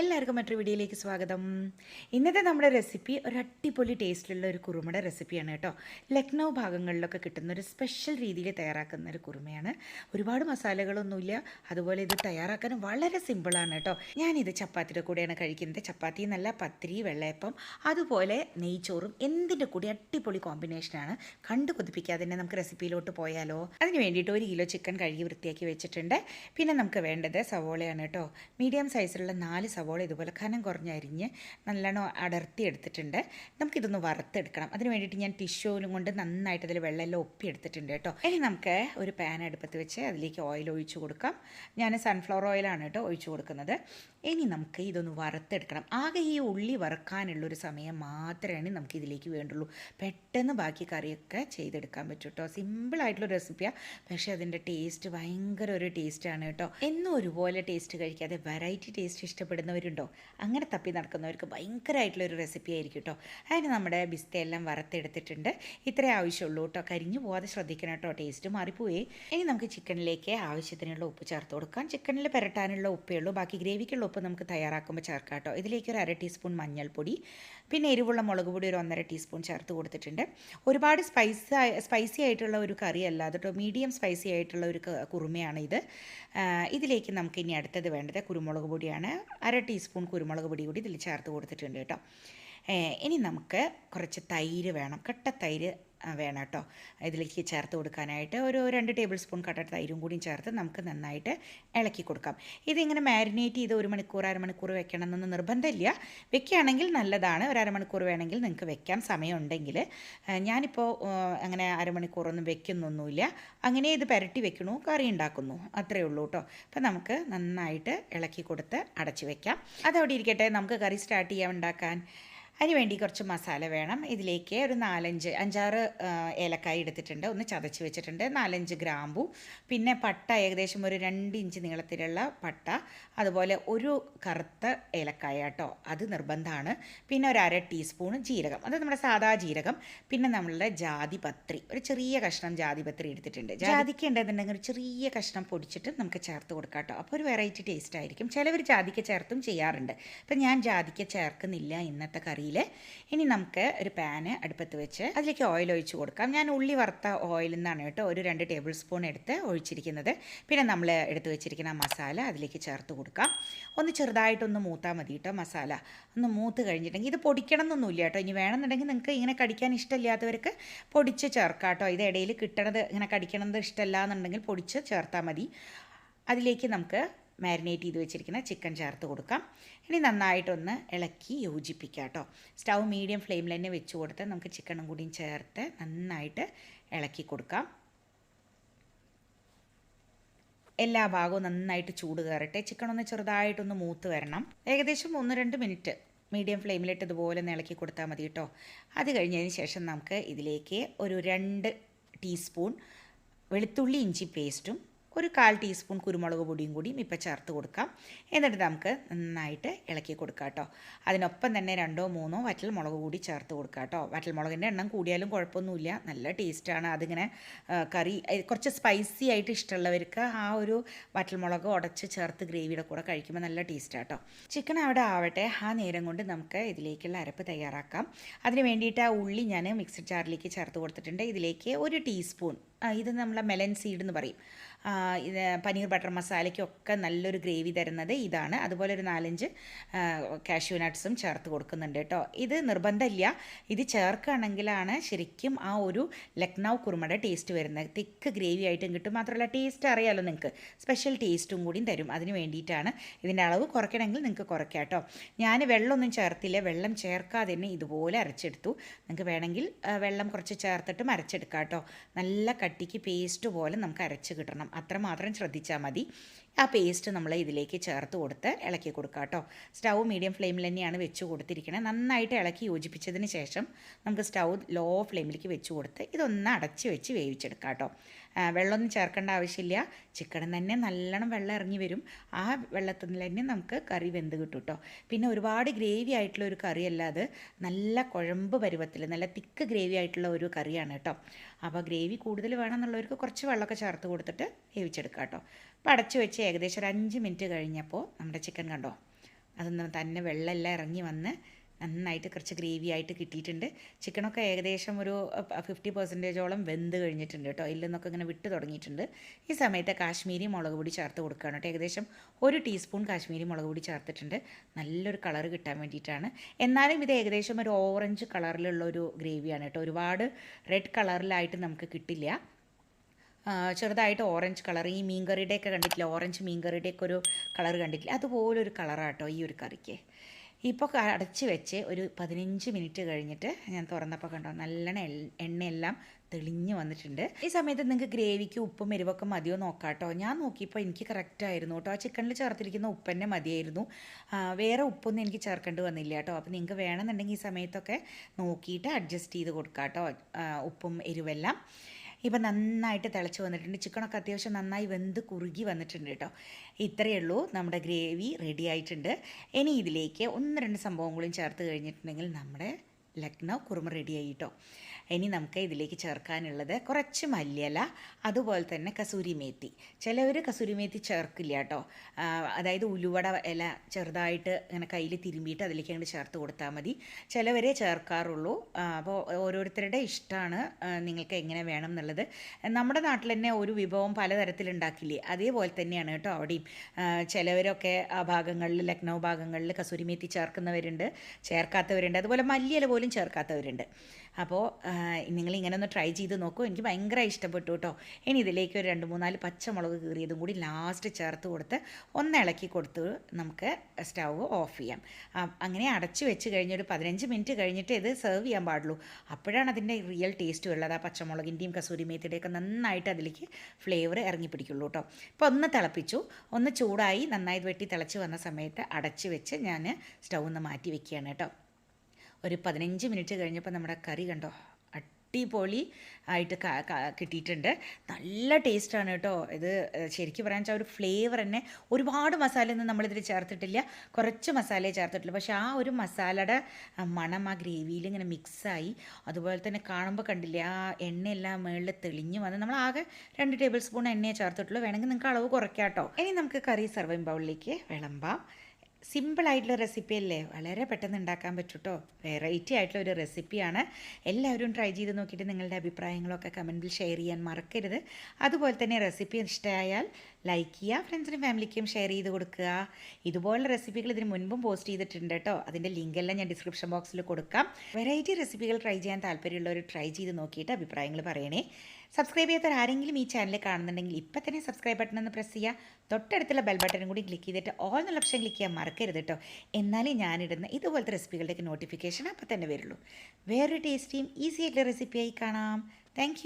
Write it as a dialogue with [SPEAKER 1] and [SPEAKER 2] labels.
[SPEAKER 1] എല്ലാവർക്കും മറ്റൊരു വീഡിയോയിലേക്ക് സ്വാഗതം. ഇന്നത്തെ നമ്മുടെ റെസിപ്പി ഒരു അടിപൊളി ടേസ്റ്റിലുള്ള ഒരു കുറുമയുടെ റെസിപ്പിയാണ് കേട്ടോ. ലക്നൗ ഭാഗങ്ങളിലൊക്കെ കിട്ടുന്ന ഒരു സ്പെഷ്യൽ രീതിയിൽ തയ്യാറാക്കുന്ന ഒരു കുറുമയാണ്. ഒരുപാട് മസാലകളൊന്നുമില്ല. അതുപോലെ ഇത് തയ്യാറാക്കാനും വളരെ സിമ്പിളാണ് കേട്ടോ. ഞാനിത് ചപ്പാത്തിയുടെ കൂടെയാണ് കഴിക്കുന്നത്. ചപ്പാത്തി നല്ല പത്തിരി വെള്ളയപ്പം അതുപോലെ നെയ്ച്ചോറും എന്തിന്റെ കൂടി അടിപൊളി കോമ്പിനേഷനാണ് കണ്ടു കൊതിപ്പിക്കാതെ തന്നെ നമുക്ക് റെസിപ്പിയിലോട്ട് പോയാലോ? അതിന് വേണ്ടിയിട്ട് ഒരു കിലോ ചിക്കൻ കഴുകി വൃത്തിയാക്കി വെച്ചിട്ടുണ്ട്. പിന്നെ നമുക്ക് വേണ്ടത് സവോളയാണ് കേട്ടോ. മീഡിയം സൈസിലുള്ള നാല് ഇതുപോലെ കനം കുറഞ്ഞരിഞ്ഞ് നല്ലോണം അടർത്തി എടുത്തിട്ടുണ്ട്. നമുക്കിതൊന്ന് വറുത്തെടുക്കണം. അതിന് വേണ്ടിയിട്ട് ഞാൻ ടിഷ്യൂലും കൊണ്ട് നന്നായിട്ട് അതിൽ വെള്ളമെല്ലാം ഒപ്പി എടുത്തിട്ടുണ്ട് കേട്ടോ. ഇനി നമുക്ക് ഒരു പാൻ അടുപ്പത്ത് വെച്ച് അതിലേക്ക് ഓയിൽ ഒഴിച്ചു കൊടുക്കാം. ഞാൻ സൺഫ്ലവർ ഓയിലാണ് കേട്ടോ ഒഴിച്ചു കൊടുക്കുന്നത്. ഇനി നമുക്ക് ഇതൊന്ന് വറുത്തെടുക്കണം. ആകെ ഈ ഉള്ളി വറുക്കാനുള്ളൊരു സമയം മാത്രമേ നമുക്ക് ഇതിലേക്ക് വേണ്ടുള്ളൂ. പെട്ടെന്ന് ബാക്കി കറിയൊക്കെ ചെയ്തെടുക്കാൻ പറ്റും കേട്ടോ. സിമ്പിളായിട്ടുള്ള റെസിപ്പിയാണ് പക്ഷേ അതിന്റെ ടേസ്റ്റ് ഭയങ്കര ഒരു ടേസ്റ്റാണ് കേട്ടോ. എന്നും ഒരുപോലെ ടേസ്റ്റ് കഴിക്കാതെ വെറൈറ്റി ടേസ്റ്റ് ഇഷ്ടപ്പെടുന്നവരുണ്ടോ അങ്ങനെ തപ്പി നടക്കുന്നവർക്ക് ഭയങ്കരമായിട്ടുള്ളൊരു റെസിപ്പി ആയിരിക്കും കേട്ടോ അതിന് നമ്മുടെ ബിസ്തയെല്ലാം വറുത്തെടുത്തിട്ടുണ്ട്. ഇത്രേ ആവശ്യമുള്ളൂ കേട്ടോ കരിഞ്ഞു പോവാതെ ശ്രദ്ധിക്കണം കേട്ടോ ടേസ്റ്റ് മാറിപ്പോയി. ഇനി നമുക്ക് ചിക്കനിലേക്ക് ആവശ്യത്തിനുള്ള ഉപ്പ് ചേർത്ത് കൊടുക്കാം. ചിക്കനിൽ പുരട്ടാനുള്ള ഉപ്പേ ഉള്ളൂ. ബാക്കി ഗ്രേവിക്കുള്ള ഉപ്പ് നമുക്ക് തയ്യാറാക്കുമ്പോൾ ചേർക്കാം കേട്ടോ ഇതിലേക്ക് ഒരു അര ടീസ്പൂൺ മഞ്ഞൾപ്പൊടി. പിന്നെ എരിവുള്ള മുളക് പൊടി ഒരു ഒന്നര ടീസ്പൂൺ ചേർത്ത് കൊടുത്തിട്ടുണ്ട്. ഒരുപാട് സ്പൈസ് സ്പൈസി ആയിട്ടുള്ള ഒരു കറി അല്ലാതെ കേട്ടോ മീഡിയം സ്പൈസി ആയിട്ടുള്ള ഒരു കുറുമയാണ് ഇത് ഇതിലേക്ക് നമുക്ക് ഇനി അടുത്തത് വേണ്ടത് കുരുമുളക് പൊടിയാണ്. അര ടീസ്പൂൺ കുരുമുളക് പൊടി കൂടി ഇതിൽ ചേർത്ത് കൊടുത്തിട്ടുണ്ട് കേട്ടോ. ഇനി നമുക്ക് കുറച്ച് തൈര് വേണം. കട്ട തൈര് വേണം കേട്ടോ ഇതിലേക്ക് ചേർത്ത് കൊടുക്കാനായിട്ട് ഒരു രണ്ട് ടേബിൾ സ്പൂൺ കട്ട തൈരും കൂടിയും ചേർത്ത് നമുക്ക് നന്നായിട്ട് ഇളക്കി കൊടുക്കാം. ഇതിങ്ങനെ മാരിനേറ്റ് ചെയ്ത് ഒരു മണിക്കൂർ അരമണിക്കൂർ വെക്കണം എന്നൊന്നും നിർബന്ധമില്ല. വെക്കുകയാണെങ്കിൽ നല്ലതാണ്. ഒരു അരമണിക്കൂർ വേണമെങ്കിൽ നിങ്ങൾക്ക് വെക്കാൻ സമയമുണ്ടെങ്കിൽ ഞാനിപ്പോൾ അങ്ങനെ അരമണിക്കൂറൊന്നും വെക്കുന്നൊന്നുമില്ല. അങ്ങനെ ഇത് പുരട്ടി വെക്കണു കറി ഉണ്ടാക്കുന്നു. അത്രയേ ഉള്ളൂ കേട്ടോ. അപ്പം നമുക്ക് നന്നായിട്ട് ഇളക്കി കൊടുത്ത് അടച്ച് വെക്കാം. അതവിടെ ഇരിക്കട്ടെ. നമുക്ക് കറി സ്റ്റാർട്ട് ചെയ്യാൻ ഉണ്ടാക്കാൻ. അതിന് വേണ്ടി കുറച്ച് മസാല വേണം. ഇതിലേക്ക് ഒരു നാലഞ്ച് അഞ്ചാറ് ഏലക്കായ എടുത്തിട്ടുണ്ട്. ഒന്ന് ചതച്ച് വെച്ചിട്ടുണ്ട്. നാലഞ്ച് ഗ്രാമ്പു. പിന്നെ പട്ട ഏകദേശം ഒരു രണ്ട് ഇഞ്ച് നീളത്തിലുള്ള പട്ട. അതുപോലെ ഒരു കറുത്ത ഏലക്കായ കേട്ടോ. അത് നിർബന്ധമാണ്. പിന്നെ ഒരു അര ടീസ്പൂൺ ജീരകം. അത് നമ്മുടെ സാധാ ജീരകം. പിന്നെ നമ്മളുടെ ജാതിപത്രി ഒരു ചെറിയ കഷ്ണം ജാതിപത്രി എടുത്തിട്ടുണ്ട്. ജാതിക്ക ഉണ്ടെന്നുണ്ടെങ്കിൽ ഒരു ചെറിയ കഷ്ണം പൊടിച്ചിട്ട് നമുക്ക് ചേർത്ത് കൊടുക്കാം കേട്ടോ. അപ്പോൾ ഒരു വെറൈറ്റി ടേസ്റ്റ് ആയിരിക്കും. ചിലവർ ജാതിക്ക ചേർത്തും ചെയ്യാറുണ്ട്. അപ്പം ഞാൻ ജാതിക്ക ചേർക്കുന്നില്ല ഇന്നത്തെ കറിയിൽ ഇനി നമുക്ക് ഒരു പാന് അടുപ്പത്ത് വെച്ച് അതിലേക്ക് ഓയിൽ ഒഴിച്ച് കൊടുക്കാം. ഞാൻ ഉള്ളി വറുത്ത ഓയിലിൽ നിന്നാണ് കേട്ടോ ഒരു രണ്ട് ടേബിൾ സ്പൂൺ എടുത്ത് ഒഴിച്ചിരിക്കുന്നത്. പിന്നെ നമ്മൾ എടുത്ത് വെച്ചിരിക്കുന്ന മസാല അതിലേക്ക് ചേർത്ത് കൊടുക്കാം. ഒന്ന് ചെറുതായിട്ടൊന്ന് മൂത്താൽ മതി കേട്ടോ മസാല. ഒന്ന് മൂത്ത് കഴിഞ്ഞിട്ടുണ്ടെങ്കിൽ ഇത് പൊടിക്കണം എന്നൊന്നുമില്ല കേട്ടോ. ഇനി വേണമെന്നുണ്ടെങ്കിൽ നിങ്ങൾക്ക് ഇങ്ങനെ കടിക്കാൻ ഇഷ്ടമില്ലാത്തവർക്ക് പൊടിച്ച് ചേർക്കാം കേട്ടോ. ഇത് ഇടയിൽ കിട്ടണത് ഇങ്ങനെ കടിക്കണത് ഇഷ്ടമല്ല എന്നുണ്ടെങ്കിൽ പൊടിച്ച് ചേർത്താൽ മതി. അതിലേക്ക് നമുക്ക് മാരിനേറ്റ് ചെയ്ത് വെച്ചിരിക്കുന്ന ചിക്കൻ ചേർത്ത് കൊടുക്കാം. ഇനി നന്നായിട്ടൊന്ന് ഇളക്കി യോജിപ്പിക്കാം കേട്ടോ. സ്റ്റൗ മീഡിയം ഫ്ലെയിമിൽ തന്നെ വെച്ച് കൊടുത്ത് നമുക്ക് ചിക്കനും കൂടിയും ചേർത്ത് നന്നായിട്ട് ഇളക്കി കൊടുക്കാം. എല്ലാ ഭാഗവും നന്നായിട്ട് ചൂട് കയറട്ടെ. ചിക്കൻ ഒന്ന് ചെറുതായിട്ടൊന്ന് മൂത്ത് വരണം. ഏകദേശം ഒന്ന് രണ്ട് മിനിറ്റ് മീഡിയം ഫ്ലെയിമിലിട്ട് ഇതുപോലെ ഇളക്കി കൊടുത്താൽ മതി കേട്ടോ. അത് കഴിഞ്ഞതിന് ശേഷം നമുക്ക് ഇതിലേക്ക് ഒരു രണ്ട് ടീസ്പൂൺ വെളുത്തുള്ളി ഇഞ്ചി പേസ്റ്റും ഒരു കാൽ ടീസ്പൂൺ കുരുമുളക് പൊടിയും കൂടിയും ഇപ്പം ചേർത്ത് കൊടുക്കാം. എന്നിട്ട് നമുക്ക് നന്നായിട്ട് ഇളക്കി കൊടുക്കാം കേട്ടോ. അതിനൊപ്പം തന്നെ രണ്ടോ മൂന്നോ വറ്റൽ മുളക് കൂടി ചേർത്ത് കൊടുക്കാം കേട്ടോ. വറ്റൽ മുളകിന്റെ എണ്ണം കൂടിയാലും കുഴപ്പമൊന്നുമില്ല. നല്ല ടേസ്റ്റാണ് അതിങ്ങനെ കറി കുറച്ച് സ്പൈസി ആയിട്ട് ഇഷ്ടമുള്ളവർക്ക് ആ ഒരു വറ്റൽ മുളക് ഉടച്ച് ചേർത്ത് ഗ്രേവിയുടെ കൂടെ കഴിക്കുമ്പോൾ നല്ല ടേസ്റ്റാണ് കേട്ടോ. ചിക്കൻ അവിടെ ആവട്ടെ. ആ നേരം കൊണ്ട് നമുക്ക് ഇതിലേക്കുള്ള അരപ്പ് തയ്യാറാക്കാം. അതിന് വേണ്ടിയിട്ട് ആ ഉള്ളി ഞാൻ മിക്സഡ് ചാറിലേക്ക് ചേർത്ത് കൊടുത്തിട്ടുണ്ട്. ഇതിലേക്ക് ഒരു ടീസ്പൂൺ ഇത് നമ്മളെ മെലൻ സീഡ് എന്ന് പറയും. ഇത് പനീർ ബട്ടർ മസാലയ്ക്കൊക്കെ നല്ലൊരു ഗ്രേവി തരുന്നത് ഇതാണ്. അതുപോലെ ഒരു നാലഞ്ച് കാഷ്യൂ നട്ട്സും ചേർത്ത് കൊടുക്കുന്നുണ്ട് കേട്ടോ. ഇത് നിർബന്ധമില്ല. ഇത് ചേർക്കുകയാണെങ്കിലാണ് ശരിക്കും ആ ഒരു ലക്നൗ കുറുമയുടെ ടേസ്റ്റ് വരുന്നത്. തിക്ക് ഗ്രേവി ആയിട്ടും കിട്ടും. മാത്രമല്ല ടേസ്റ്റ് അറിയാമല്ലോ നിങ്ങൾക്ക് സ്പെഷ്യൽ ടേസ്റ്റും കൂടിയും തരും. അതിന് വേണ്ടിയിട്ടാണ് ഇതിന്റെ അളവ് കുറയ്ക്കണമെങ്കിൽ നിങ്ങൾക്ക് കുറയ്ക്കാം കേട്ടോ. ഞാൻ വെള്ളമൊന്നും ചേർത്തില്ല. വെള്ളം ചേർക്കാതെ തന്നെ ഇതുപോലെ അരച്ചെടുത്തു. നിങ്ങൾക്ക് വേണമെങ്കിൽ വെള്ളം കുറച്ച് ചേർത്തിട്ടും അരച്ചെടുക്കാം കേട്ടോ. നല്ല കട്ടിക്ക് പേസ്റ്റ് പോലെ നമുക്ക് അരച്ച് കിട്ടണം. അത്രമാത്രം ശ്രദ്ധിച്ചാൽ മതി. ആ പേസ്റ്റ് നമ്മൾ ഇതിലേക്ക് ചേർത്ത് കൊടുത്ത് ഇളക്കി കൊടുക്കുക കേട്ടോ സ്റ്റൗ മീഡിയം ഫ്ലെയിമിൽ തന്നെയാണ് വെച്ച് കൊടുത്തിരിക്കുന്നത് നന്നായിട്ട് ഇളക്കി യോജിപ്പിച്ചതിന് ശേഷം നമുക്ക് സ്റ്റൗ ലോ ഫ്ലെയിമിലേക്ക് വെച്ച് കൊടുത്ത് ഇതൊന്ന് അടച്ച് വെച്ച് വേവിച്ചെടുക്കാം കേട്ടോ വെള്ളമൊന്നും ചേർക്കേണ്ട ആവശ്യമില്ല. ചിക്കൻ തന്നെ നല്ലോണം വെള്ളം ഇറങ്ങി വരും. ആ വെള്ളത്തിൽ തന്നെ നമുക്ക് കറി വെന്ത് കിട്ടും കേട്ടോ പിന്നെ ഒരുപാട് ഗ്രേവി ആയിട്ടുള്ള ഒരു കറിയല്ല അത്. നല്ല കുഴമ്പ് പരുവത്തിൽ നല്ല തിക്ക് ഗ്രേവി ആയിട്ടുള്ള ഒരു കറിയാണ് കേട്ടോ അപ്പോൾ ഗ്രേവി കൂടുതൽ വേണമെന്നുള്ളവർക്ക് കുറച്ച് വെള്ളമൊക്കെ ചേർത്ത് കൊടുത്തിട്ട് വേവിച്ചെടുക്കാം കേട്ടോ അപ്പോൾ അടച്ചു വെച്ച് ഏകദേശം ഒരു അഞ്ച് മിനിറ്റ് കഴിഞ്ഞപ്പോൾ നമ്മുടെ ചിക്കൻ കണ്ടോ? അതൊന്ന് തന്നെ വെള്ളമെല്ലാം ഇറങ്ങി വന്ന് നന്നായിട്ട് കുറച്ച് ഗ്രേവി ആയിട്ട് കിട്ടിയിട്ടുണ്ട്. ചിക്കനൊക്കെ ഏകദേശം ഒരു ഫിഫ്റ്റി പെർസെന്റേജോളം വെന്ത് കഴിഞ്ഞിട്ടുണ്ട് കേട്ടോ. അതിൽ നിന്നൊക്കെ ഇങ്ങനെ വിട്ട് തുടങ്ങിയിട്ടുണ്ട്. ഈ സമയത്ത് കാശ്മീരി മുളക് പൊടി ചേർത്ത് കൊടുക്കുകയാണ് കേട്ടോ. ഏകദേശം ഒരു ടീസ്പൂൺ കാശ്മീരി മുളക് പൊടി ചേർത്തിട്ടുണ്ട്. നല്ലൊരു കളർ കിട്ടാൻ വേണ്ടിയിട്ടാണ്. എന്നാലും ഇത് ഏകദേശം ഒരു ഓറഞ്ച് കളറിലുള്ള ഒരു ഗ്രേവിയാണ് കേട്ടോ. ഒരുപാട് റെഡ് കളറിലായിട്ട് നമുക്ക് കിട്ടില്ല. ചെറുതായിട്ട് ഓറഞ്ച് കളർ ഈ മീൻകറിയുടെയൊക്കെ കണ്ടിട്ടില്ല? ഓറഞ്ച് മീൻകറിയുടെയൊക്കെ ഒരു കളർ കണ്ടിട്ടില്ല? അതുപോലൊരു കളറാട്ടോ ഈ ഒരു കറിക്ക്. ഇപ്പോൾ അടച്ച് വെച്ച് ഒരു പതിനഞ്ച് മിനിറ്റ് കഴിഞ്ഞിട്ട് ഞാൻ തുറന്നപ്പോൾ കണ്ടോ നല്ലോണം എണ്ണയെല്ലാം തെളിഞ്ഞ് വന്നിട്ടുണ്ട്. ഈ സമയത്ത് നിങ്ങൾക്ക് ഗ്രേവിക്ക് ഉപ്പും എരിവൊക്കെ മതിയോ നോക്കാം കേട്ടോ ഞാൻ നോക്കിയപ്പോൾ എനിക്ക് കറക്റ്റ് ആയിരുന്നു കേട്ടോ ആ ചിക്കനിൽ ചേർത്തിരിക്കുന്ന ഉപ്പ് തന്നെ മതിയായിരുന്നു വേറെ ഉപ്പൊന്നും എനിക്ക് ചേർക്കേണ്ടി വന്നില്ല കേട്ടോ അപ്പോൾ നിങ്ങൾക്ക് വേണമെന്നുണ്ടെങ്കിൽ ഈ സമയത്തൊക്കെ നോക്കിയിട്ട് അഡ്ജസ്റ്റ് ചെയ്ത് കൊടുക്കാം കേട്ടോ ഉപ്പും എരിവെല്ലാം. ഇപ്പം നന്നായിട്ട് തിളച്ച് വന്നിട്ടുണ്ട്. ചിക്കനൊക്കെ അത്യാവശ്യം നന്നായി വെന്ത് കുറുകി വന്നിട്ടുണ്ട് കേട്ടോ. ഇത്രയേ ഉള്ളൂ. നമ്മുടെ ഗ്രേവി റെഡി ആയിട്ടുണ്ട്. ഇനി ഇതിലേക്ക് ഒന്ന് രണ്ട് സംഭവങ്ങളും ചേർത്ത് കഴിഞ്ഞിട്ടുണ്ടെങ്കിൽ നമ്മുടെ ലക്നൗ കുറുമ റെഡി ആയി കേട്ടോ. ഇനി നമുക്ക് ഇതിലേക്ക് ചേർക്കാനുള്ളത് കുറച്ച് മല്ലിയല അതുപോലെ തന്നെ കസൂരി മേത്തി ചിലവർ കസൂരി മേത്തി ചേർക്കില്ല കേട്ടോ. അതായത് ഉലുവട ഇല ചെറുതായിട്ട് ഇങ്ങനെ കയ്യിൽ തിരുമ്പിയിട്ട് അതിലേക്ക് അങ്ങോട്ട് ചേർത്ത് കൊടുത്താൽ മതി. ചിലവരെ ചേർക്കാറുള്ളൂ. അപ്പോൾ ഓരോരുത്തരുടെ ഇഷ്ടമാണ് നിങ്ങൾക്ക് എങ്ങനെ വേണം എന്നുള്ളത്. നമ്മുടെ നാട്ടിൽ തന്നെ ഒരു വിഭവം പലതരത്തിൽ ഉണ്ടാക്കില്ലേ? അതേപോലെ തന്നെയാണ് കേട്ടോ അവിടെയും. ചിലവരൊക്കെ ആ ഭാഗങ്ങളിൽ ലക്നൗ ഭാഗങ്ങളിൽ കസൂരി മേത്തി ചേർക്കുന്നവരുണ്ട് ചേർക്കാത്തവരുണ്ട്. അതുപോലെ മല്ലിയില പോലും ചേർക്കാത്തവരുണ്ട്. അപ്പോൾ നിങ്ങൾ ഇങ്ങനെ ഒന്ന് ട്രൈ ചെയ്ത് നോക്കൂ. എനിക്ക് ഭയങ്കര ഇഷ്ടപ്പെട്ടു കേട്ടോ ഇനി ഇതിലേക്ക് ഒരു രണ്ട് മൂന്നാൽ പച്ചമുളക് കീറിയതും കൂടി ലാസ്റ്റ് ചേർത്ത് കൊടുത്ത് ഒന്ന് ഇളക്കി കൊടുത്ത് നമുക്ക് സ്റ്റൗ ഓഫ് ചെയ്യാം. അങ്ങനെ അടച്ചു വെച്ച് കഴിഞ്ഞൊരു പതിനഞ്ച് മിനിറ്റ് കഴിഞ്ഞിട്ട് ഇത് സെർവ് ചെയ്യാൻ പാടുള്ളൂ. അപ്പോഴാണ് അതിന്റെ റിയൽ ടേസ്റ്റ് ഉള്ളത്. ആ പച്ചമുളകിന്റെയും കസൂരി മേത്തിയുടെയൊക്കെ നന്നായിട്ട് അതിലേക്ക് ഫ്ലേവർ ഇറങ്ങി പിടിക്കുള്ളൂ കേട്ടോ ഇപ്പോൾ ഒന്ന് തിളപ്പിച്ചു. ഒന്ന് ചൂടായി നന്നായി വെട്ടി തിളച്ച് വന്ന സമയത്ത് അടച്ച് വെച്ച് ഞാൻ സ്റ്റൗ ഒന്ന് മാറ്റി വെക്കുകയാണ് കേട്ടോ ഒരു പതിനഞ്ച് മിനിറ്റ് കഴിഞ്ഞപ്പോൾ നമ്മുടെ കറി കണ്ടോ? അടിപൊളി ആയിട്ട് കിട്ടിയിട്ടുണ്ട്. നല്ല ടേസ്റ്റാണ് കേട്ടോ ഇത്. ശരിക്കും പറയാൻ വെച്ചാൽ ഒരു ഫ്ലേവർ തന്നെ. ഒരുപാട് മസാലയൊന്നും നമ്മളിതിൽ ചേർത്തിട്ടില്ല. കുറച്ച് മസാലയെ ചേർത്തിട്ടില്ല പക്ഷേ ആ ഒരു മസാലയുടെ മണം ആ ഗ്രേവിയിൽ ഇങ്ങനെ മിക്സായി അതുപോലെ തന്നെ കാണുമ്പോൾ കണ്ടില്ലേ ആ എണ്ണയെല്ലാം മുകളിൽ തെളിഞ്ഞു വന്ന് നമ്മൾ ആകെ രണ്ട് ടേബിൾ സ്പൂൺ എണ്ണയെ ചേർത്തിട്ടുള്ളൂ. വേണമെങ്കിൽ നിങ്ങൾക്ക് അളവ് കുറയ്ക്കാം കേട്ടോ. ഇനി നമുക്ക് കറി സർവിങ് ബൗളിലേക്ക് വിളമ്പാം. സിമ്പിൾ ആയിട്ടുള്ള റെസിപ്പി അല്ലേ? വളരെ പെട്ടെന്ന് ഉണ്ടാക്കാൻ പറ്റും കേട്ടോ വെറൈറ്റി ആയിട്ടുള്ള ഒരു റെസിപ്പിയാണ് എല്ലാവരും ട്രൈ ചെയ്ത് നോക്കിയിട്ട് നിങ്ങളുടെ അഭിപ്രായങ്ങളൊക്കെ കമന്റിൽ ഷെയർ ചെയ്യാൻ മറക്കരുത്. അതുപോലെ തന്നെ റെസിപ്പി ഇഷ്ടമായാൽ ലൈക്ക് ചെയ്യുക ഫ്രണ്ട്സിനും ഫാമിലിക്കും ഷെയർ ചെയ്ത് കൊടുക്കുക. ഇതുപോലുള്ള റെസിപ്പികൾ ഇതിന് മുൻപും പോസ്റ്റ് ചെയ്തിട്ടുണ്ട് കേട്ടോ. അതിന്റെ ലിങ്കെല്ലാം ഞാൻ ഡിസ്ക്രിപ്ഷൻ ബോക്സിൽ കൊടുക്കാം. വെറൈറ്റി റെസിപ്പികൾ ട്രൈ ചെയ്യാൻ താല്പര്യമുള്ളവർ ട്രൈ ചെയ്ത് നോക്കിയിട്ട് അഭിപ്രായങ്ങൾ പറയണേ. സബ്സ്ക്രൈബ് ചെയ്യാത്ത ആരെങ്കിലും ഈ ചാനൽ കാണുന്നുണ്ടെങ്കിൽ ഇപ്പം തന്നെ സബ്സ്ക്രൈബ് ബട്ടൺ ഒന്ന് പ്രസ് ചെയ്യുക തൊട്ടടുത്തുള്ള ബെൽ ബട്ടണും കൂടി ക്ലിക്ക് ചെയ്തിട്ട് ഓൾ എന്നുള്ള ഓപ്ഷൻ ക്ലിക്ക് ചെയ്യാൻ മറക്കരുത് കേട്ടോ എന്നാലേ ഞാനിടുന്ന ഇതുപോലത്തെ റെസിപ്പികളുടെയൊക്കെ നോട്ടിഫിക്കേഷൻ അപ്പം തന്നെ വരുള്ളൂ. വേറൊരു ടേസ്റ്റിയും ഈസി ആയിട്ടുള്ള റെസിപ്പിയായി കാണാം. താങ്ക്